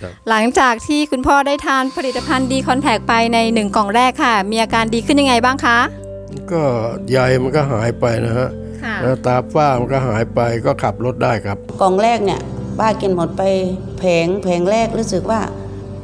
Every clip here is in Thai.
ครับหลังจากที่คุณพ่อได้ทานผลิตภัณฑ์ดีคอนแทคไปในหนึ่งกล่องแรกค่ะ มีอาการดีขึ้นยังไงบ้างคะ ก็ใยมันก็หายไปนะฮะค่ะแล้วตาฝ้ามันก็หายไปก็ขับรถได้ครับ กล่องแรกเนี่ยป้ากินหมดไปแผงแผงแรกรู้สึกว่า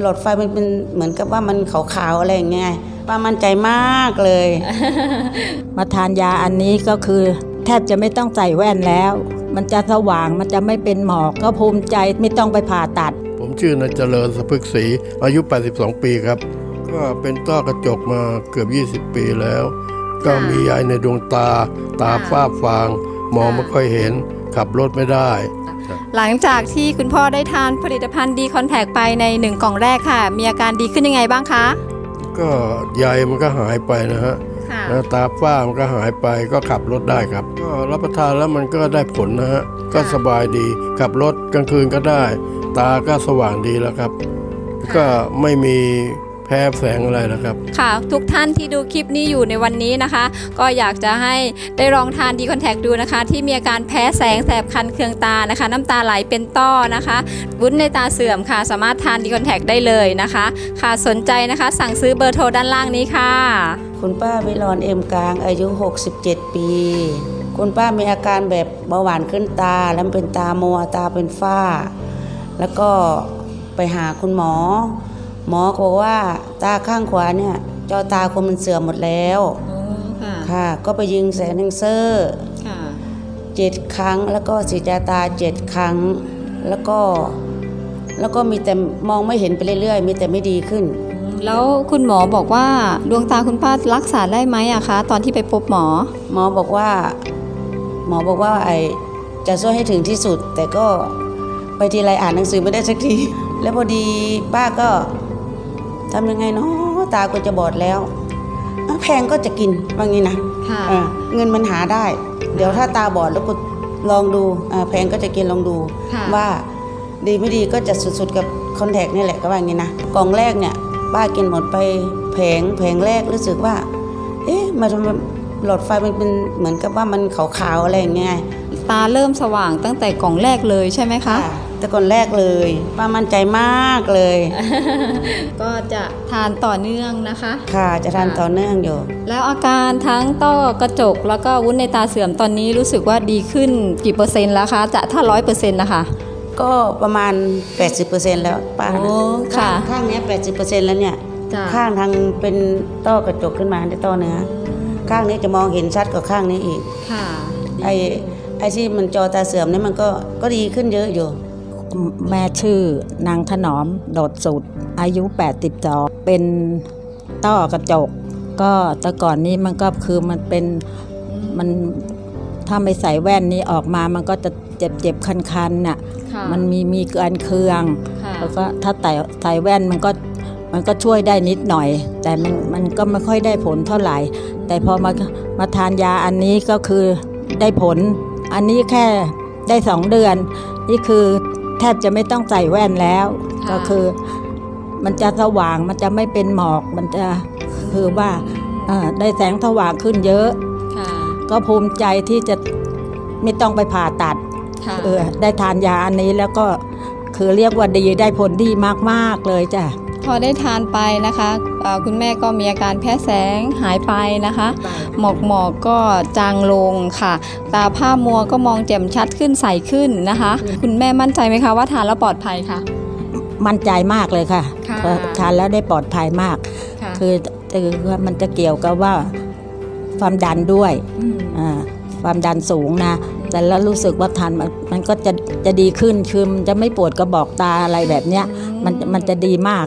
หลอดไฟมันเป็นเหมือนกับว่ามันขาวๆอะไรอย่างเงี้ยป้ามั่นใจมากเลย มาทานยาอันนี้ก็คือ แทบจะไม่ต้องใส่แว่นแล้ว มันจะสว่างมันจะไม่เป็นหมอกก็ภูมิใจไม่ต้องไปผ่าตัด ผมชื่อนายเจริญสะพึกศรีอายุ 82 ปีครับ ก็เป็นต้อกระจกมาเกือบ 20 ปีแล้ว ก็มียายในดวงตา ตาฝ้าฟาง มองไม่ค่อยเห็น ขับรถไม่ได้ หลังจากที่คุณพ่อได้ทานผลิตภัณฑ์ดีคอนแทคไปในหนึ่งกล่องแรกค่ะ มีอาการดีขึ้นยังไงบ้างคะ ก็ใยมันก็หายไปนะฮะค่ะแล้วตาฝ้ามันก็หายไปก็ขับรถได้ครับ ก็รับประทานแล้วมันก็ได้ผลนะฮะ ก็สบายดีขับรถกลางคืนก็ได้ ตาก็สว่างดีแล้วครับ ก็ไม่มีแพ้แสงอะไรนะครับ ค่ะ ทุกท่านที่ดูคลิปนี้อยู่ในวันนี้นะคะ ก็อยากจะให้ได้ลองทานดีคอนแทคดูนะคะ ที่มีอาการแพ้แสงแสบคันเคืองตานะคะ น้ำตาไหลเป็นต้อนะคะวุ้นในตาเสื่อมค่ะ สามารถทานดีคอนแทคได้เลยนะคะ ค่ะสนใจนะคะ สั่งซื้อเบอร์โทรด้านล่างนี้ค่ะ คุณป้าวิรอนเอ็มกลางอายุ 67 ปี คุณป้ามีอาการแบบเบาหวานขึ้นตาแล้วเป็นตามัวตาเป็นฝ้า แล้วก็ไปหาคุณหมอ หมอก็บอกว่าตาข้างขวาเนี่ยจอตาคนมันเสื่อมหมดแล้วค่ะ ค่ะ ก็ไปยิงแสงเลเซอร์ค่ะ เจ็ดครั้ง แล้วก็สีดยาตาเจ็ดครั้ง แล้วก็แล้วก็มีแต่มองไม่เห็นไปเรื่อยๆ มีแต่ไม่ดีขึ้น แล้วคุณหมอบอกว่าดวงตาคุณป้ารักษาได้ไหมอะคะ ตอนที่ไปพบหมอ หมอบอกว่า หมอบอกว่าไอจะช่วยให้ถึงที่สุด แต่ก็ ไปทีไรอ่านหนังสือไม่ได้สักที แล้วพอดีป้าก็ทำยังไงเนาะตาก็จะบอดแล้วอะแพงก็จะกินว่างี้นะค่ะเออเงินมันหาได้ เดี๋ยวถ้าตาบอดแล้วก็ลองดูอ่าแพงก็จะกินลองดูค่ะว่าดีไม่ดีก็จะสุดๆกับคอนแทคนี่แหละก็ว่างี้นะกล่องแรกเนี่ยป้ากินหมดไปแผงแผงแรกรู้สึกว่า เอ๊ะมาทำไมหลอดไฟมันเป็นเหมือนกับว่ามันขาวๆอะไรอย่างเงี้ยตาเริ่มสว่างตั้งแต่กล่องแรกเลยใช่ไหมคะ แต่ก่อนแรกเลยป้ามั่นใจมากเลย ก็จะทานต่อเนื่องนะคะ ค่ะจะทานต่อเนื่องอยู่ แล้วอาการทั้งต้อกระจกแล้วก็วุ้นในตาเสื่อมตอนนี้รู้สึกว่าดีขึ้นกี่เปอร์เซ็นต์แล้วคะจะถ้าร้อยเปอร์เซ็นต์นะคะก็ประมาณ 80%แล้วป้านะโอ้ค่ะ ข้างเนี้ย80%แล้วเนี่ยจ้ะข้างทางเป็นต้อกระจกขึ้นมาในต้อเนื้อ ข้างนี้จะมองเห็นชัดกว่าข้างนี้อีก ค่ะ ไอ้ไอ้ที่มันจอตาเสื่อมเนี่ยมันก็ก็ดีขึ้นเยอะอยู่ แม่ชื่อนางถนอมโดดสุด อายุ 82 เป็นต้อกระจก ก็แต่ก่อนนี้มันก็คือมันเป็นมันถ้าไม่ใส่แว่นนี้ออกมามันก็จะเจ็บเจ็บคันคันๆน่ะค่ะมันมีมีเกินเคืองค่ะแล้วก็ถ้าใส่ใส่แว่นมันก็มันก็ช่วยได้นิดหน่อย แต่มันมันก็ไม่ค่อยได้ผลเท่าไหร่ แต่พอมามาทานยาอันนี้ก็คือได้ผล อันนี้แค่ได้สองเดือน นี่คือ แทบจะไม่ต้องใส่แว่นแล้วค่ะก็คือมันจะสว่างมันจะไม่เป็นหมอกมันจะคือว่าเอ่อได้แสงสว่างขึ้นเยอะค่ะก็ภูมิใจที่จะไม่ต้องไปผ่าตัดค่ะเออได้ทานยาอันนี้แล้วก็คือเรียกว่าดีได้ผลดีมาก ๆ เลยจ้ะ พอได้ทานไปนะคะเอ่อคุณแม่ก็มีอาการแพ้แสงหายไปนะคะ หมอกหมอกก็จางลงค่ะ ตาผ้ามัวก็มองแจ่มชัดขึ้นใสขึ้นนะคะ คุณแม่มั่นใจไหมคะว่าทานแล้วปลอดภัยค่ะ มั่นใจมากเลยค่ะค่ะพอทานแล้วได้ปลอดภัยมากค่ะคือคือว่ามันจะเกี่ยวกับว่าความดันด้วยอ่าความดันสูงนะแต่แล้วรู้สึกว่าทานมันมันก็จะจะดีขึ้นคือมันจะไม่ปวดกระบอกตาอะไรแบบเนี้ยมันมันจะดีมาก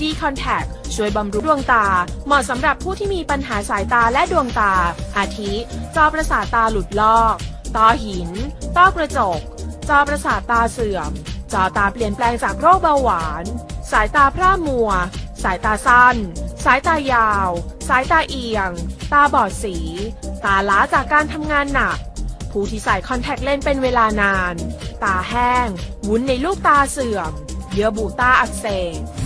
D Contact ช่วยบำรุงดวงตา เหมาะสำหรับผู้ที่มีปัญหาสายตาและดวงตา อาทิ จอประสาทตาหลุดลอก ต้อหิน ต้อกระจก จอประสาทตาเสื่อม จอตาเปลี่ยนแปลงจากโรคเบาหวาน สายตาพร่ามัว สายตาสั้นสสายตายาว สายตาเอียง ตาบอดสี ตาล้าจากการทำงานหนัก ผู้ที่ใส่คอนแทคเลนส์เป็นเวลานาน ตาแห้ง วุ้นในลูกตาเสื่อม เยื่อบุตาอักเสบ